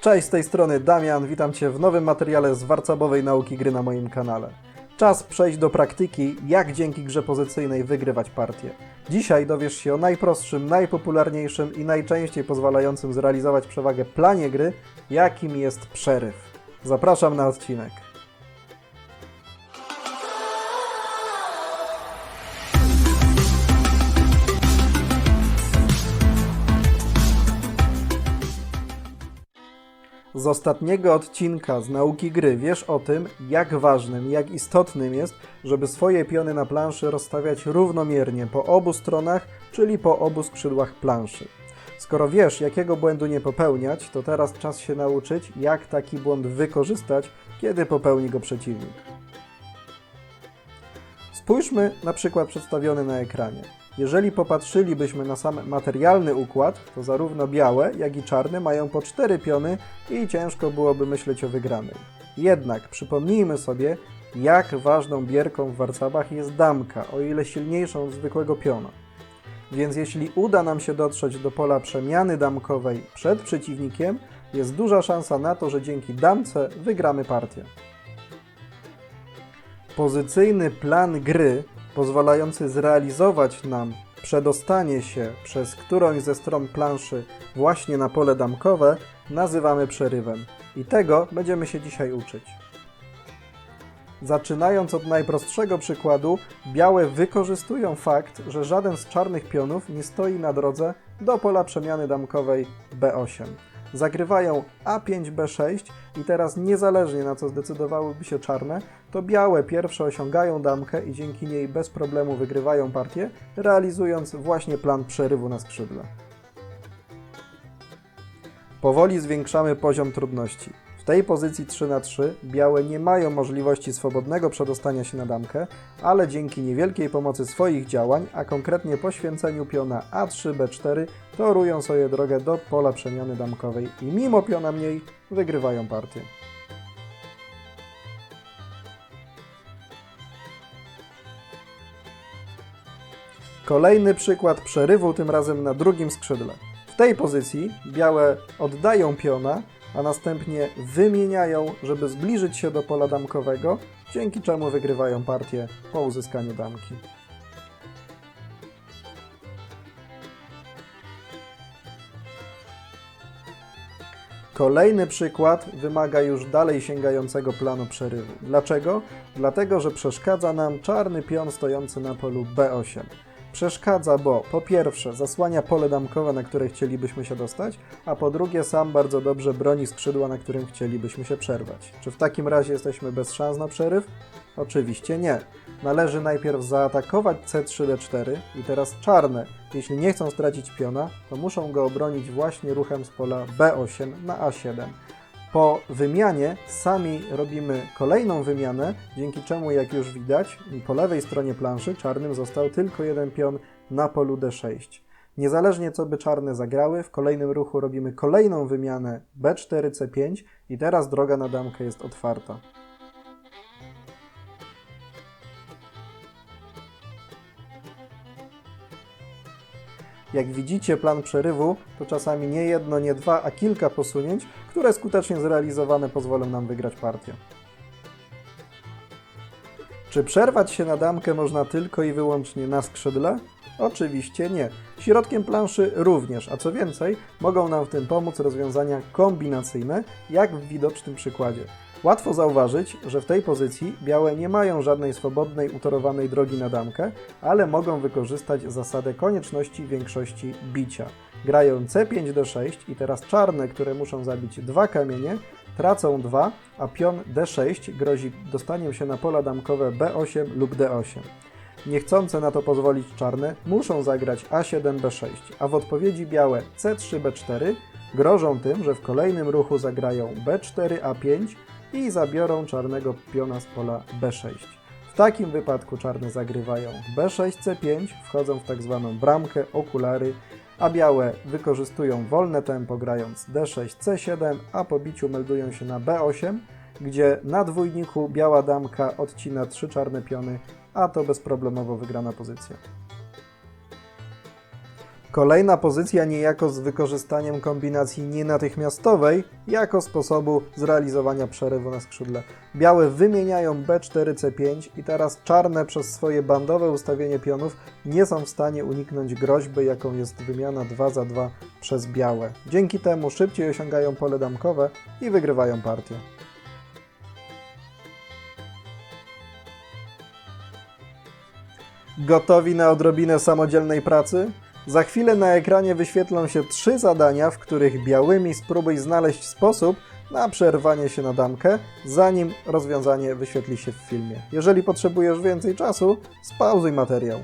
Cześć, z tej strony Damian, witam Cię w nowym materiale z warcabowej nauki gry na moim kanale. Czas przejść do praktyki, jak dzięki grze pozycyjnej wygrywać partię. Dzisiaj dowiesz się o najprostszym, najpopularniejszym i najczęściej pozwalającym zrealizować przewagę planie gry, jakim jest przeryw. Zapraszam na odcinek. Z ostatniego odcinka z nauki gry wiesz o tym, jak ważnym, jak istotnym jest, żeby swoje piony na planszy rozstawiać równomiernie po obu stronach, czyli po obu skrzydłach planszy. Skoro wiesz, jakiego błędu nie popełniać, to teraz czas się nauczyć, jak taki błąd wykorzystać, kiedy popełni go przeciwnik. Spójrzmy na przykład przedstawiony na ekranie. Jeżeli popatrzylibyśmy na sam materialny układ, to zarówno białe, jak i czarne mają po cztery piony i ciężko byłoby myśleć o wygranej. Jednak przypomnijmy sobie, jak ważną bierką w warcabach jest damka, o ile silniejszą od zwykłego piona. Więc jeśli uda nam się dotrzeć do pola przemiany damkowej przed przeciwnikiem, jest duża szansa na to, że dzięki damce wygramy partię. Pozycyjny plan gry pozwalający zrealizować nam przedostanie się przez którąś ze stron planszy właśnie na pole damkowe nazywamy przerywem. I tego będziemy się dzisiaj uczyć. Zaczynając od najprostszego przykładu, białe wykorzystują fakt, że żaden z czarnych pionów nie stoi na drodze do pola przemiany damkowej B8. Zagrywają A5, B6 i teraz niezależnie na co zdecydowałyby się czarne, to białe pierwsze osiągają damkę i dzięki niej bez problemu wygrywają partię, realizując właśnie plan przerywu na skrzydle. Powoli zwiększamy poziom trudności. W tej pozycji 3 na 3 białe nie mają możliwości swobodnego przedostania się na damkę, ale dzięki niewielkiej pomocy swoich działań, a konkretnie poświęceniu piona A3-B4, torują sobie drogę do pola przemiany damkowej i mimo piona mniej wygrywają partię. Kolejny przykład przerywu, tym razem na drugim skrzydle. W tej pozycji białe oddają piona, a następnie wymieniają, żeby zbliżyć się do pola damkowego, dzięki czemu wygrywają partię po uzyskaniu damki. Kolejny przykład wymaga już dalej sięgającego planu przerywu. Dlaczego? Dlatego, że przeszkadza nam czarny pion stojący na polu B8. Przeszkadza, bo po pierwsze zasłania pole damkowe, na które chcielibyśmy się dostać, a po drugie sam bardzo dobrze broni skrzydła, na którym chcielibyśmy się przerwać. Czy w takim razie jesteśmy bez szans na przeryw? Oczywiście nie. Należy najpierw zaatakować C3D4 i teraz czarne, jeśli nie chcą stracić piona, to muszą go obronić właśnie ruchem z pola B8 na A7. Po wymianie sami robimy kolejną wymianę, dzięki czemu, jak już widać, po lewej stronie planszy czarnym został tylko jeden pion na polu D6. Niezależnie co by czarne zagrały, w kolejnym ruchu robimy kolejną wymianę B4, C5 i teraz droga na damkę jest otwarta. Jak widzicie, plan przerywu to czasami nie jedno, nie dwa, a kilka posunięć, które skutecznie zrealizowane pozwolą nam wygrać partię. Czy przerwać się na damkę można tylko i wyłącznie na skrzydle? Oczywiście nie. Środkiem planszy również, a co więcej, mogą nam w tym pomóc rozwiązania kombinacyjne, jak w widocznym przykładzie. Łatwo zauważyć, że w tej pozycji białe nie mają żadnej swobodnej, utorowanej drogi na damkę, ale mogą wykorzystać zasadę konieczności większości bicia. Grają C5 D6 i teraz czarne, które muszą zabić dwa kamienie, tracą dwa, a pion D6 grozi dostaniem się na pola damkowe B8 lub D8. Niechcące na to pozwolić czarne, muszą zagrać A7 B6, a w odpowiedzi białe C3 B4 grożą tym, że w kolejnym ruchu zagrają B4 A5 i zabiorą czarnego piona z pola B6. W takim wypadku czarne zagrywają B6 C5, wchodzą w tak zwaną bramkę, okulary, a białe wykorzystują wolne tempo grając D6 C7, a po biciu meldują się na B8, gdzie na dwójniku biała damka odcina trzy czarne piony, a to bezproblemowo wygrana pozycja. Kolejna pozycja niejako z wykorzystaniem kombinacji nienatychmiastowej jako sposobu zrealizowania przerywu na skrzydle. Białe wymieniają B4, C5 i teraz czarne przez swoje bandowe ustawienie pionów nie są w stanie uniknąć groźby, jaką jest wymiana 2 za 2 przez białe. Dzięki temu szybciej osiągają pole damkowe i wygrywają partię. Gotowi na odrobinę samodzielnej pracy? Za chwilę na ekranie wyświetlą się trzy zadania, w których białymi spróbuj znaleźć sposób na przerwanie się na damkę, zanim rozwiązanie wyświetli się w filmie. Jeżeli potrzebujesz więcej czasu, spauzuj materiał.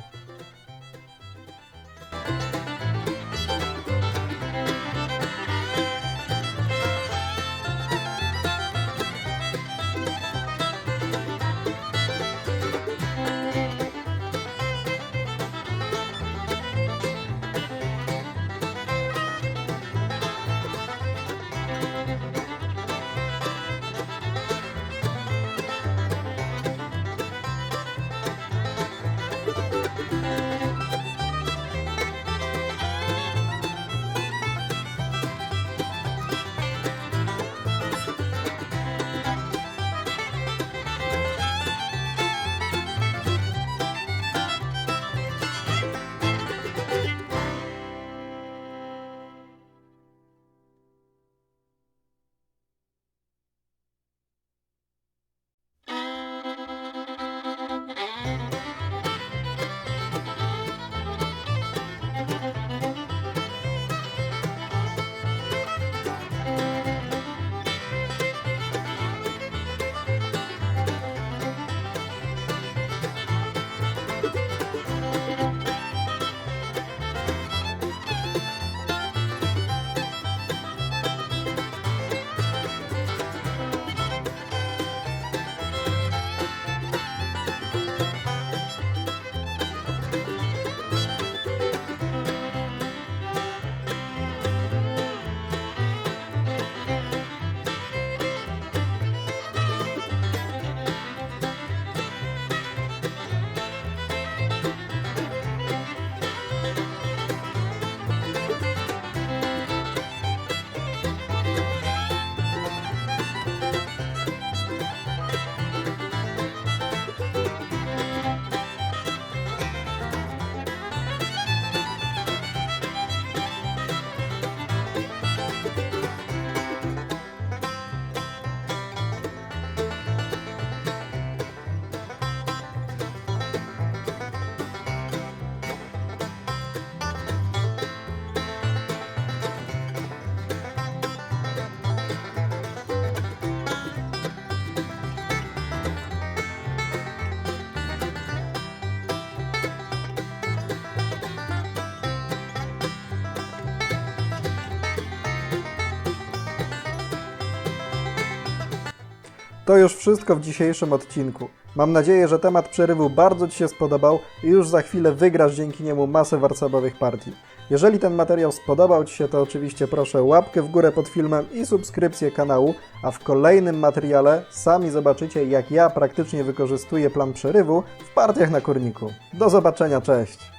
To już wszystko w dzisiejszym odcinku. Mam nadzieję, że temat przerywu bardzo Ci się spodobał i już za chwilę wygrasz dzięki niemu masę warcabowych partii. Jeżeli ten materiał spodobał Ci się, to oczywiście proszę łapkę w górę pod filmem i subskrypcję kanału, a w kolejnym materiale sami zobaczycie, jak ja praktycznie wykorzystuję plan przerywu w partiach na kurniku. Do zobaczenia, cześć!